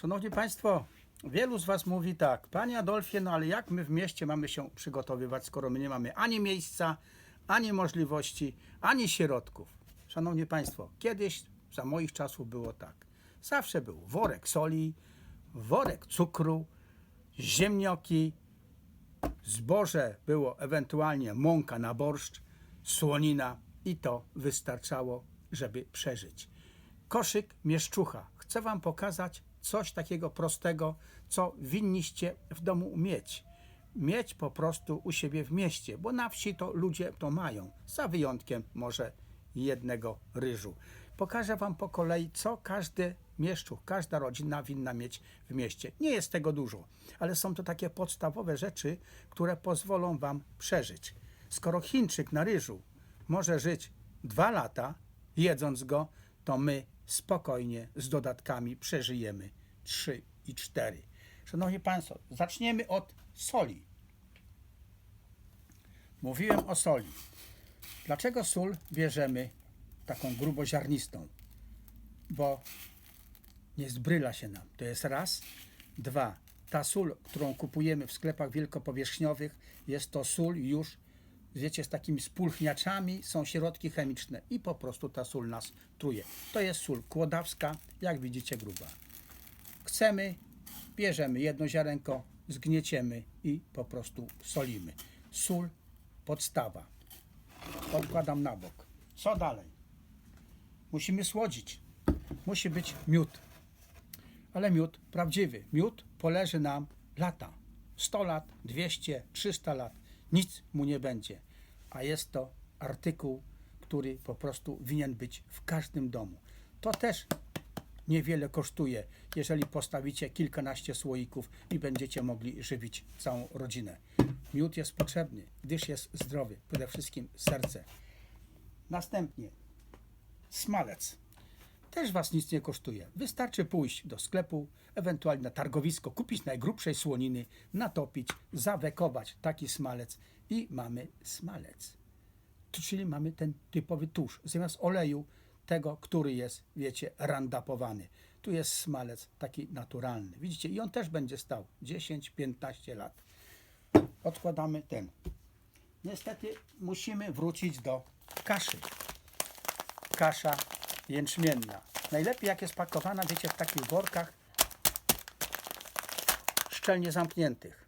Szanowni Państwo, wielu z Was mówi tak, Panie Adolfie, no ale jak my w mieście mamy się przygotowywać, skoro my nie mamy ani miejsca, ani możliwości, ani środków? Szanowni Państwo, kiedyś, za moich czasów było tak. Zawsze był worek soli, worek cukru, ziemnioki, zboże było ewentualnie mąka na borszcz, słonina i to wystarczało, żeby przeżyć. Koszyk mieszczucha. Chcę Wam pokazać coś takiego prostego, co winniście w domu mieć. Mieć po prostu u siebie w mieście, bo na wsi to ludzie to mają, za wyjątkiem może jednego ryżu. Pokażę Wam po kolei, co każdy mieszczuch, każda rodzina winna mieć w mieście. Nie jest tego dużo, ale są to takie podstawowe rzeczy, które pozwolą Wam przeżyć. Skoro Chińczyk na ryżu może żyć dwa lata, jedząc go, to my spokojnie z dodatkami przeżyjemy 3 i 4. Szanowni Państwo, zaczniemy od soli. Mówiłem o soli. Dlaczego sól bierzemy taką gruboziarnistą? Bo nie zbryla się nam. To jest raz. Dwa. Ta sól, którą kupujemy w sklepach wielkopowierzchniowych, jest to sól już, wiecie, z takimi spulchniaczami, są środki chemiczne i po prostu ta sól nas truje. To jest sól kłodawska, jak widzicie, gruba. Chcemy, bierzemy jedno ziarenko, zgnieciemy i po prostu solimy. Sól, podstawa. Odkładam na bok. Co dalej? Musimy słodzić. Musi być miód. Ale miód prawdziwy. Miód poleży nam lata. 100 lat, 200, 300 lat. Nic mu nie będzie. A jest to artykuł, który po prostu winien być w każdym domu. To też niewiele kosztuje, jeżeli postawicie kilkanaście słoików i będziecie mogli żywić całą rodzinę. Miód jest potrzebny, gdyż jest zdrowy, przede wszystkim serce. Następnie smalec. Też Was nic nie kosztuje. Wystarczy pójść do sklepu, ewentualnie na targowisko, kupić najgrubszej słoniny, natopić, zawekować taki smalec i mamy smalec. Czyli mamy ten typowy tusz. Zamiast oleju, tego, który jest, wiecie, randapowany. Tu jest smalec taki naturalny. Widzicie? I on też będzie stał 10-15 lat. Odkładamy ten. Niestety musimy wrócić do kaszy kasza jęczmienna. Najlepiej jak jest pakowana, wiecie, w takich workach szczelnie zamkniętych.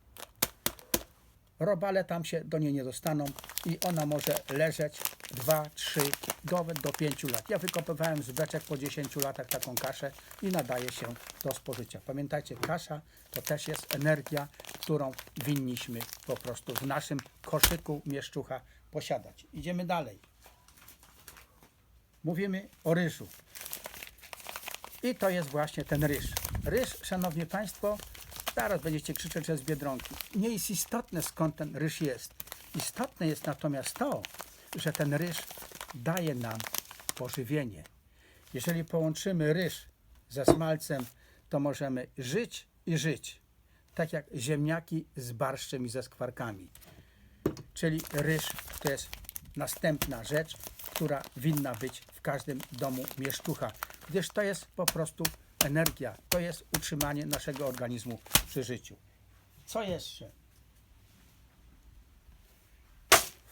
Robale tam się do niej nie dostaną i ona może leżeć 2, 3, nawet do 5 lat. Ja wykopywałem z beczek po 10 latach taką kaszę i nadaje się do spożycia. Pamiętajcie, kasza to też jest energia, którą winniśmy po prostu w naszym koszyku mieszczucha posiadać. Idziemy dalej mówimy o ryżu. I to jest właśnie ten ryż. Ryż, szanowni państwo, zaraz będziecie krzyczeć, że z Biedronki. Nie jest istotne skąd ten ryż jest. Istotne jest natomiast to, że ten ryż daje nam pożywienie. Jeżeli połączymy ryż ze smalcem, to możemy żyć i żyć. Tak jak ziemniaki z barszczem i ze skwarkami. Czyli ryż to jest następna rzecz, która winna być w każdym domu mieszczucha, gdyż to jest po prostu energia, to jest utrzymanie naszego organizmu przy życiu. Co jeszcze?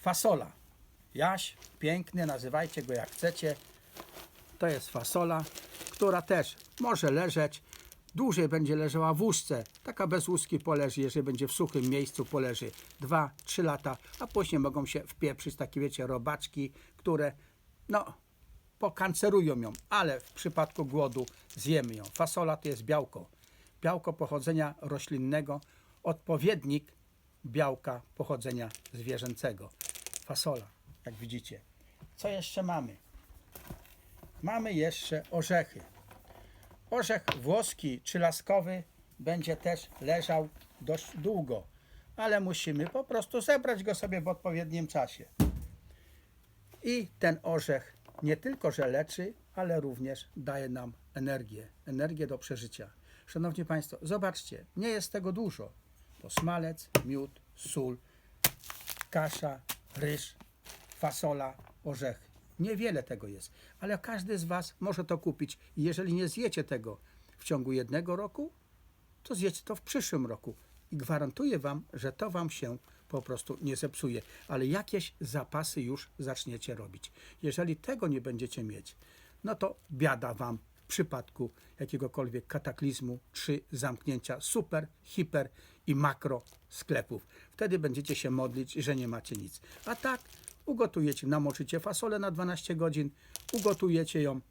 Fasola. Jaś, piękny, nazywajcie go jak chcecie. To jest fasola, która też może leżeć, dłużej będzie leżała w łusce. Taka bez łuski poleży, jeżeli będzie w suchym miejscu, poleży 2-3 lata, a później mogą się wpieprzyć takie, wiecie, robaczki, które, no, pokancerują ją, ale w przypadku głodu zjemy ją. Fasola to jest białko. Białko pochodzenia roślinnego, odpowiednik białka pochodzenia zwierzęcego. Fasola, jak widzicie. Co jeszcze mamy? Mamy jeszcze orzechy. Orzech włoski czy laskowy będzie też leżał dość długo, ale musimy po prostu zebrać go sobie w odpowiednim czasie. I ten orzech nie tylko, że leczy, ale również daje nam energię, energię do przeżycia. Szanowni Państwo, zobaczcie, nie jest tego dużo. To smalec, miód, sól, kasza, ryż, fasola, orzechy. Niewiele tego jest, ale każdy z Was może to kupić. Jeżeli nie zjecie tego w ciągu jednego roku, to zjecie to w przyszłym roku. I gwarantuję Wam, że to Wam się po prostu nie zepsuje. Ale jakieś zapasy już zaczniecie robić. Jeżeli tego nie będziecie mieć, no to biada Wam w przypadku jakiegokolwiek kataklizmu czy zamknięcia super, hiper i makro sklepów. Wtedy będziecie się modlić, że nie macie nic. A tak ugotujecie, namoczycie fasolę na 12 godzin, ugotujecie ją,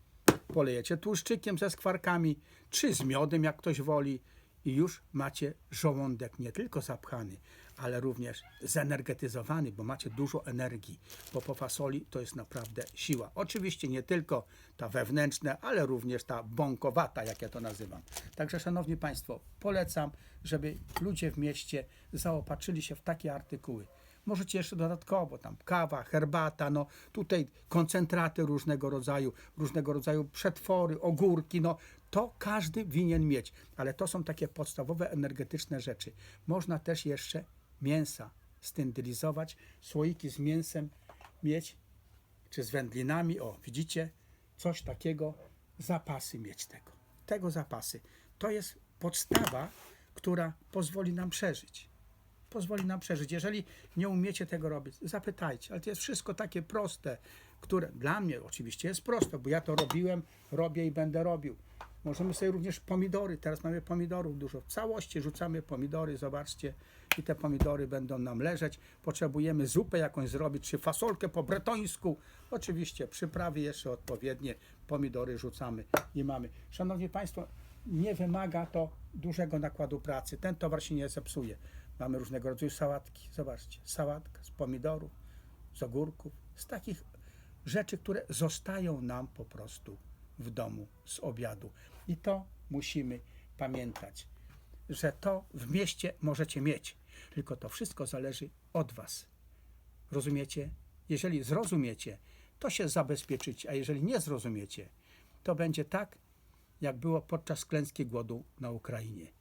polejecie tłuszczykiem ze skwarkami, czy z miodem, jak ktoś woli, i już macie żołądek nie tylko zapchany, ale również zenergetyzowany, bo macie dużo energii, bo po fasoli to jest naprawdę siła. Oczywiście nie tylko ta wewnętrzna, ale również ta bąkowata, jak ja to nazywam. Także, Szanowni Państwo, polecam, żeby ludzie w mieście zaopatrzyli się w takie artykuły. Możecie jeszcze dodatkowo tam kawa, herbata, no tutaj koncentraty różnego rodzaju, różnego rodzaju przetwory, ogórki, no to każdy winien mieć, ale to są takie podstawowe energetyczne rzeczy. Można też jeszcze mięsa stendylizować, słoiki z mięsem mieć, czy z wędlinami, o widzicie, coś takiego, zapasy mieć tego, tego zapasy. To jest podstawa, która pozwoli nam przeżyć pozwoli nam przeżyć. Jeżeli nie umiecie tego robić, zapytajcie, ale to jest wszystko takie proste, które dla mnie oczywiście jest proste, bo ja to robiłem, robię i będę robił. Możemy sobie również pomidory, teraz mamy pomidorów dużo. W całości rzucamy pomidory, zobaczcie, i te pomidory będą nam leżeć. Potrzebujemy zupę jakąś zrobić, czy fasolkę po bretońsku. Oczywiście przyprawy jeszcze odpowiednie, pomidory rzucamy i mamy. Szanowni Państwo, nie wymaga to dużego nakładu pracy. Ten towar się nie zepsuje. Mamy różnego rodzaju sałatki. Zobaczcie, sałatka z pomidorów, z ogórków, z takich rzeczy, które zostają nam po prostu w domu z obiadu. I to musimy pamiętać, że to w mieście możecie mieć, tylko to wszystko zależy od Was. Rozumiecie? Jeżeli zrozumiecie, to się zabezpieczycie, a jeżeli nie zrozumiecie, to będzie tak, jak było podczas klęski głodu na Ukrainie.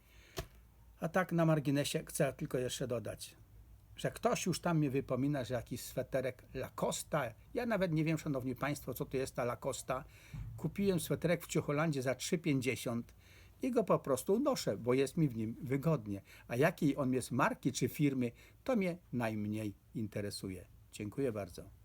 A tak na marginesie chcę tylko jeszcze dodać, że ktoś już tam mi wypomina, że jakiś sweterek Lacosta. Ja nawet nie wiem, szanowni państwo, co to jest ta Lacosta. Kupiłem sweterek w Ciucholandzie za 3,50 i go po prostu noszę, bo jest mi w nim wygodnie. A jakiej on jest marki czy firmy, to mnie najmniej interesuje. Dziękuję bardzo.